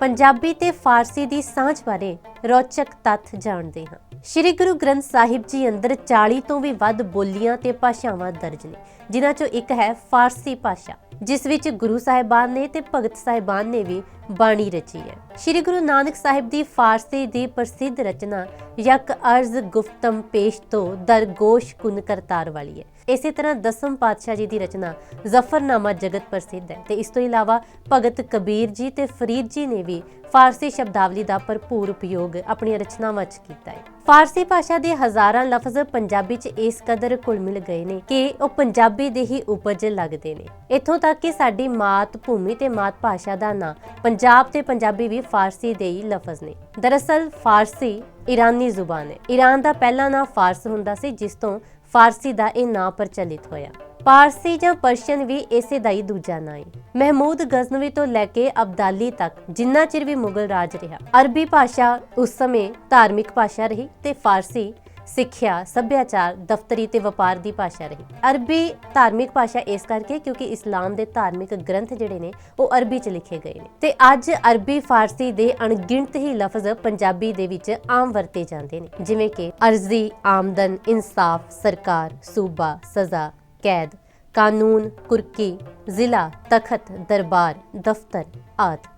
ਪੰਜਾਬੀ ਤੇ ਫਾਰਸੀ ਦੀ ਸਾਂਝ ਬਾਰੇ ਰੌਚਕ ਤੱਥ ਜਾਣਦੇ ਹਾਂ। ਸ੍ਰੀ ਗੁਰੂ ਗ੍ਰੰਥ ਸਾਹਿਬ ਜੀ ਅੰਦਰ 40 ਤੋਂ ਵੀ ਵੱਧ ਬੋਲੀਆਂ ਤੇ ਭਾਸ਼ਾਵਾਂ ਦਰਜ ਨੇ, ਜਿਨ੍ਹਾਂ ਚੋਂ ਇੱਕ ਹੈ ਫਾਰਸੀ ਭਾਸ਼ਾ, ਜਿਸ ਵਿੱਚ ਗੁਰੂ ਸਾਹਿਬਾਨ ਨੇ ਤੇ ਭਗਤ ਸਾਹਿਬਾਨ ਨੇ ਵੀ ਬਾਣੀ ਰਚੀ ਹੈ। ਸ੍ਰੀ ਗੁਰੂ ਨਾਨਕ ਸਾਹਿਬ ਦੀ ਫਾਰਸੀ ਦੀ ਪ੍ਰਸਿੱਧ ਰਚਨਾ ਯਕ ਅਰਜ਼ ਗੁਫਤਮ ਪੇਸ਼ ਤੋਂ ਦਰਗੋਸ਼ ਕੁਨ ਕਰਤਾਰ ਵਾਲੀ ਹੈ। ਇਸੇ ਤਰ੍ਹਾਂ ਦਸਮ ਪਾਤਸ਼ਾਹ ਜੀ ਦੀ ਰਚਨਾ ਜ਼ਫਰਨਾਮਾ ਜਗਤ ਪ੍ਰਸਿੱਧ ਹੈ ਤੇ ਇਸ ਤੋਂ ਇਲਾਵਾ ਭਗਤ ਕਬੀਰ ਜੀ ਤੇ ਫਰੀਦ ਜੀ ਨੇ ਵੀ ਫਾਰਸੀ ਸ਼ਬਦਾਵਲੀ ਦਾ ਭਰਪੂਰ ਉਪਯੋਗ ਆਪਣੀਆਂ ਰਚਨਾਵਾਂ 'ਚ ਕੀਤਾ ਹੈ। ਫਾਰਸੀ ਭਾਸ਼ਾ ਦੇ ਹਜ਼ਾਰਾਂ ਲਫ਼ਜ਼ ਪੰਜਾਬੀ 'ਚ ਇਸ ਕਦਰ ਘੁਲ ਮਿਲ ਗਏ ਨੇ ਕਿ ਉਹ ਪੰਜਾਬੀ ਦੇ ਹੀ ਉਪਜ ਲੱਗਦੇ ਨੇ। ਇੱਥੋਂ ਤੱਕ ਕਿ ਸਾਡੀ ਮਾਤ ਭੂਮੀ ਤੇ ਮਾਤ ਭਾਸ਼ਾ ਦਾ ਨਾਂ ਪੰਜਾਬ ਤੇ ਪੰਜਾਬੀ ਵੀ ਫਾਰਸੀ ਦੇ ਹੀ ਲਫ਼ਜ਼ ਨੇ। ਦਰਅਸਲ, ਫਾਰਸੀ ਈਰਾਨੀ ਜ਼ੁਬਾਨ ਹੈ। ਈਰਾਨ ਦਾ ਪਹਿਲਾ ਨਾਂ ਫਾਰਸ ਹੁੰਦਾ ਸੀ, ਜਿਸ ਤੋਂ ਫਾਰਸੀ ਦਾ ਇਹ ਨਾਂ ਪ੍ਰਚਲਿਤ ਹੋਇਆ। ਪਾਰਸੀ ਜਾਂ ਪਰਸ਼ੀਅਨ ਵੀ ਇਸੇ ਦਾ ਹੀ ਦੂਜਾ ਨਾਂ ਹੈ। ਮਹਿਮੂਦ ਗਜ਼ਨਵੀ ਤੋਂ ਲੈ ਕੇ ਅਬਦਾਲੀ ਤੱਕ ਜਿੰਨਾ ਚਿਰ ਵੀ ਮੁਗਲ ਰਾਜ ਰਿਹਾ, ਅਰਬੀ ਭਾਸ਼ਾ ਉਸ ਸਮੇਂ ਧਾਰਮਿਕ ਭਾਸ਼ਾ ਰਹੀ ਤੇ ਫਾਰਸੀ ਸਿੱਖਿਆ, ਸੱਭਿਆਚਾਰ, ਦਫ਼ਤਰੀ ਤੇ ਵਪਾਰ ਦੀ ਭਾਸ਼ਾ ਰਹੀ। ਅਰਬੀ ਧਾਰਮਿਕ ਭਾਸ਼ਾ ਇਸ ਕਰਕੇ ਕਿਉਂਕਿ ਇਸਲਾਮ ਦੇ ਧਾਰਮਿਕ ਗ੍ਰੰਥ ਜਿਹੜੇ ਨੇ, ਉਹ ਅਰਬੀ ਚ ਲਿਖੇ ਗਏ ਨੇ। ਤੇ ਅੱਜ ਅਰਬੀ, ਫਾਰਸੀ ਦੇ ਅਣਗਿਣਤ ਹੀ ਲਫ਼ਜ਼ ਪੰਜਾਬੀ ਦੇ ਵਿੱਚ ਆਮ ਵਰਤੇ ਜਾਂਦੇ ਨੇ। ਜਿਵੇਂ ਕਿ ਅਰਜ਼ੀ, ਆਮਦਨ, ਇਨਸਾਫ, ਸਰਕਾਰ, ਸੂਬਾ, ਸਜ਼ਾ, ਕੈਦ, ਕਾਨੂੰਨ, ਕੁਰਕੀ, ਜ਼ਿਲ੍ਹਾ, ਤਖਤ, ਦਰਬਾਰ, ਦਫ਼ਤਰ ਆਦਿ।